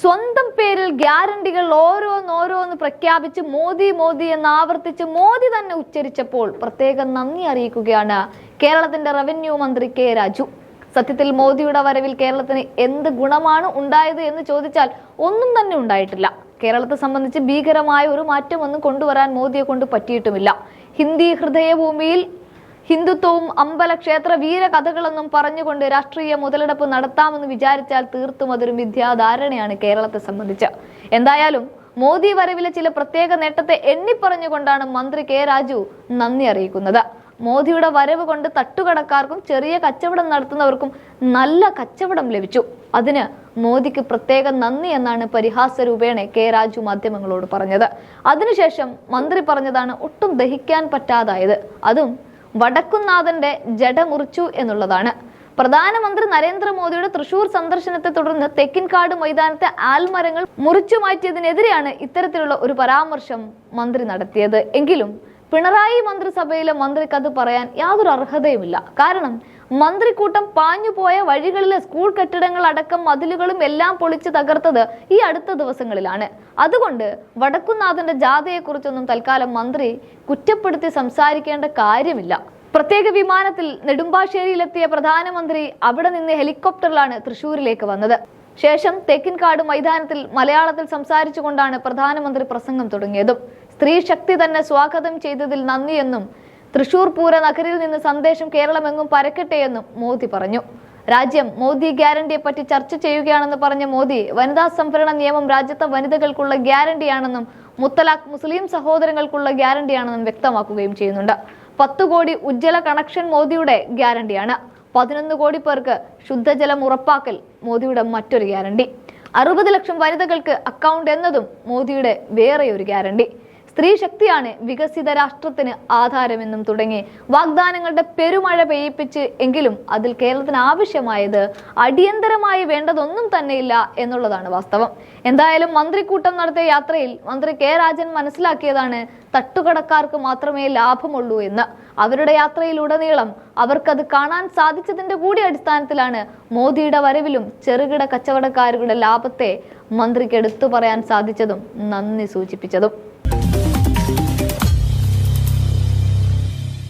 സ്വന്തം പേരിൽ ഗ്യാരണ്ടികൾ ഓരോന്നോരോന്ന് പ്രഖ്യാപിച്ച് മോദി മോദി എന്ന് ആവർത്തിച്ച് മോദി തന്നെ ഉച്ചരിച്ചപ്പോൾ പ്രത്യേകം നന്ദി അറിയിക്കുകയാണ് കേരളത്തിന്റെ റവന്യൂ മന്ത്രി കെ രാജു. സത്യത്തിൽ മോദിയുടെ വരവിൽ കേരളത്തിന് എന്ത് ഗുണമാണ് ഉണ്ടായത് എന്ന് ചോദിച്ചാൽ ഒന്നും തന്നെ ഉണ്ടായിട്ടില്ല. കേരളത്തെ സംബന്ധിച്ച് ഭീകരമായ ഒരു മാറ്റം ഒന്നും കൊണ്ടുവരാൻ മോദിയെ കൊണ്ട് പറ്റിയിട്ടുമില്ല. ഹിന്ദി ഹൃദയഭൂമിയിൽ ഹിന്ദുത്വവും അമ്പല ക്ഷേത്ര വീര കഥകളെന്നും പറഞ്ഞുകൊണ്ട് രാഷ്ട്രീയ മുതലെടുപ്പ് നടത്താമെന്ന് വിചാരിച്ചാൽ തീർത്തും അതൊരു മിഥ്യാധാരണയാണ് കേരളത്തെ സംബന്ധിച്ച്. എന്തായാലും മോദി വരവിലെ ചില പ്രത്യേക നേട്ടത്തെ എണ്ണിപ്പറഞ്ഞുകൊണ്ടാണ് മന്ത്രി കെ രാജു നന്ദി അറിയിക്കുന്നത്. മോദിയുടെ വരവ് കൊണ്ട് തട്ടുകടക്കാർക്കും ചെറിയ കച്ചവടം നടത്തുന്നവർക്കും നല്ല കച്ചവടം ലഭിച്ചു. അതിന് മോദിക്ക് പ്രത്യേക നന്ദി എന്നാണ് പരിഹാസ രൂപേണ കെ രാജു മാധ്യമങ്ങളോട് പറഞ്ഞത്. അതിനുശേഷം മന്ത്രി പറഞ്ഞതാണ് ഒട്ടും ദഹിക്കാൻ പറ്റാതായത്. അതും വടക്കുന്നാഥന്റെ ജഡ മുറിച്ചു എന്നുള്ളതാണ്. പ്രധാനമന്ത്രി നരേന്ദ്രമോദിയുടെ തൃശൂർ സന്ദർശനത്തെ തുടർന്ന് തെക്കിൻകാട് മൈതാനത്തെ ആൽമരങ്ങൾ മുറിച്ചു മാറ്റിയതിനെതിരെയാണ് ഇത്തരത്തിലുള്ള ഒരു പരാമർശം മന്ത്രി നടത്തിയത്. എങ്കിലും പിണറായി മന്ത്രിസഭയിലെ മന്ത്രിക്ക് അത് പറയാൻ യാതൊരു അർഹതയുമില്ല. കാരണം മന്ത്രിക്കൂട്ടം പാഞ്ഞുപോയ വഴികളിലെ സ്കൂൾ കെട്ടിടങ്ങൾ അടക്കം മതിലുകളും എല്ലാം പൊളിച്ച് തകർത്തത് ഈ അടുത്ത ദിവസങ്ങളിലാണ്. അതുകൊണ്ട് വടക്കുന്നാഥന്റെ ജാഥയെക്കുറിച്ചൊന്നും തൽക്കാലം മന്ത്രി കുറ്റപ്പെടുത്തി സംസാരിക്കേണ്ട കാര്യമില്ല. പ്രത്യേക വിമാനത്തിൽ നെടുമ്പാശ്ശേരിയിലെത്തിയ പ്രധാനമന്ത്രി അവിടെ നിന്ന് ഹെലികോപ്റ്ററിലാണ് തൃശൂരിലേക്ക് വന്നത്. ശേഷം തേക്കിൻകാട് മൈതാനത്തിൽ മലയാളത്തിൽ സംസാരിച്ചുകൊണ്ടാണ് പ്രധാനമന്ത്രി പ്രസംഗം തുടങ്ങിയതും. സ്ത്രീ ശക്തി തന്നെ സ്വാഗതം ചെയ്തതിൽ നന്ദിയെന്നും തൃശൂർ പൂര നഗരിൽ നിന്ന് സന്ദേശം കേരളമെങ്ങും പരക്കട്ടെ എന്നും മോദി പറഞ്ഞു. രാജ്യം മോദി ഗ്യാരണ്ടിയെ പറ്റി ചർച്ച ചെയ്യുകയാണെന്ന് പറഞ്ഞ മോദി വനിതാ സംവരണ നിയമം രാജ്യത്തെ വനിതകൾക്കുള്ള ഗ്യാരണ്ടിയാണെന്നും മുത്തലാഖ് മുസ്ലിം സഹോദരങ്ങൾക്കുള്ള ഗ്യാരണ്ടിയാണെന്നും വ്യക്തമാക്കുകയും ചെയ്യുന്നുണ്ട്. പത്തു കോടി ഉജ്ജ്വല കണക്ഷൻ മോദിയുടെ ഗ്യാരണ്ടിയാണ്. പതിനൊന്ന് കോടി പേർക്ക് ശുദ്ധജലം ഉറപ്പാക്കൽ മോദിയുടെ മറ്റൊരു ഗ്യാരണ്ടി. അറുപത് ലക്ഷം വനിതകൾക്ക് അക്കൗണ്ട് എന്നതും മോദിയുടെ വേറെ ഒരു ഗ്യാരണ്ടി. സ്ത്രീ ശക്തിയാണ് വികസിത രാഷ്ട്രത്തിന് ആധാരമെന്നും തുടങ്ങി. വാഗ്ദാനങ്ങളുടെ പെരുമഴ പെയ്യിപ്പിച്ച് എങ്കിലും അതിൽ കേരളത്തിന് ആവശ്യമായത് അടിയന്തരമായി വേണ്ടതൊന്നും തന്നെയില്ല എന്നുള്ളതാണ് വാസ്തവം. എന്തായാലും മന്ത്രിക്കൂട്ടം നടത്തിയ യാത്രയിൽ മന്ത്രി കെ രാജൻ മനസ്സിലാക്കിയതാണ് തട്ടുകടക്കാർക്ക് മാത്രമേ ലാഭമുള്ളൂ എന്ന്. അവരുടെ യാത്രയിലുടനീളം അവർക്കത് കാണാൻ സാധിച്ചതിന്റെ കൂടി അടിസ്ഥാനത്തിലാണ് മോദിയുടെ വരവിലും ചെറുകിട കച്ചവടക്കാരുടെ ലാഭത്തെ മന്ത്രിക്ക് എടുത്തു പറയാൻ സാധിച്ചതും നന്ദി സൂചിപ്പിച്ചതും.